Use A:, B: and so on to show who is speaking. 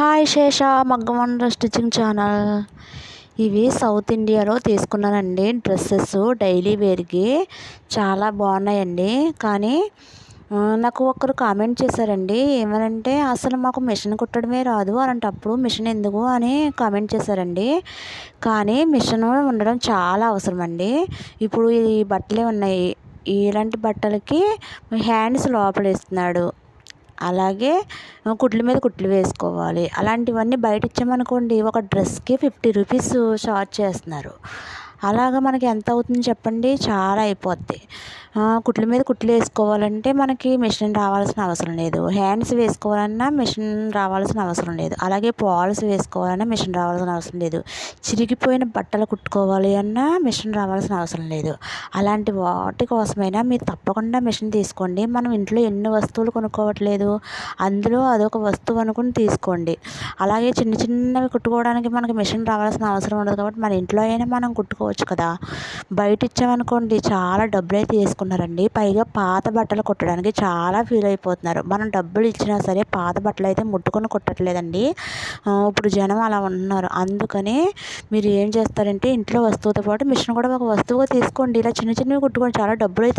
A: Hi Sesha మగ్గమండ stitching channel. ఇవి south ఇండియాలో తీసుకున్నానండి. డ్రెస్సెస్ డైలీ వేర్కి చాలా బాగున్నాయండి. కానీ నాకు ఒకరు కామెంట్ చేశారండి. ఏమనంటే అసలు మాకు మిషన్ కుట్టడమే రాదు. అలాంటప్పుడు మిషన్ ఎందుకు? అని కామెంట్ చేశారండి. కానీ మిషన్ ఉండడం చాలా అవసరం అండి ఇప్పుడు ఈ బట్టలే ఉన్నాయి ఇలాంటి బట్టలకి హ్యాండ్స్ లోపలిస్తున్నాడు. అలాగే కుట్లు మీద కుట్లు వేసుకోవాలి. అలాంటివన్నీ బయట ఇచ్చామనుకోండి ఒక డ్రెస్కి ఫిఫ్టీ రూపీస్ ఛార్జ్ చేస్తున్నారు. అలాగ మనకి ఎంత అవుతుంది చెప్పండి? చాలా అయిపోద్ది. కుట్ల మీద కుట్లు వేసుకోవాలంటే మనకి మిషన్ రావాల్సిన అవసరం లేదు. హ్యాండ్స్ వేసుకోవాలన్నా మిషన్ రావాల్సిన అవసరం లేదు. అలాగే పాల్స్ వేసుకోవాలన్నా మిషన్ రావాల్సిన అవసరం లేదు. చిరిగిపోయిన బట్టలు కుట్టుకోవాలి అన్నా మిషన్ రావాల్సిన అవసరం లేదు. అలాంటి వాటి కోసమైనా మీరు తప్పకుండా మిషన్ తీసుకోండి. మనం ఇంట్లో ఎన్ని వస్తువులు కొనుక్కోవట్లేదు? అందులో అదొక వస్తువు అనుకుని తీసుకోండి. అలాగే చిన్న చిన్నవి కుట్టుకోవడానికి మనకి మిషన్ రావాల్సిన అవసరం ఉండదు కాబట్టి మన ఇంట్లో అయినా మనం కుట్టుకోవచ్చు కదా. బయట ఇచ్చామనుకోండి చాలా డబ్బులు అయితే వేసుకున్నారండి. పైగా పాత బట్టలు కుట్టడానికి చాలా ఫీల్ అయిపోతున్నారు. మనం డబ్బులు ఇచ్చినా సరే పాత బట్టలు అయితే ముట్టుకొని కుట్టట్లేదండి. ఇప్పుడు జనం అలా ఉన్నారు అందుకని మీరు ఏం చేస్తారంటే ఇంట్లో వస్తువుతో పాటు మిషన్ కూడా ఒక వస్తువుగా తీసుకోండి. ఇలా చిన్న చిన్నవి కుట్టుకొని చాలా డబ్బులు అయితే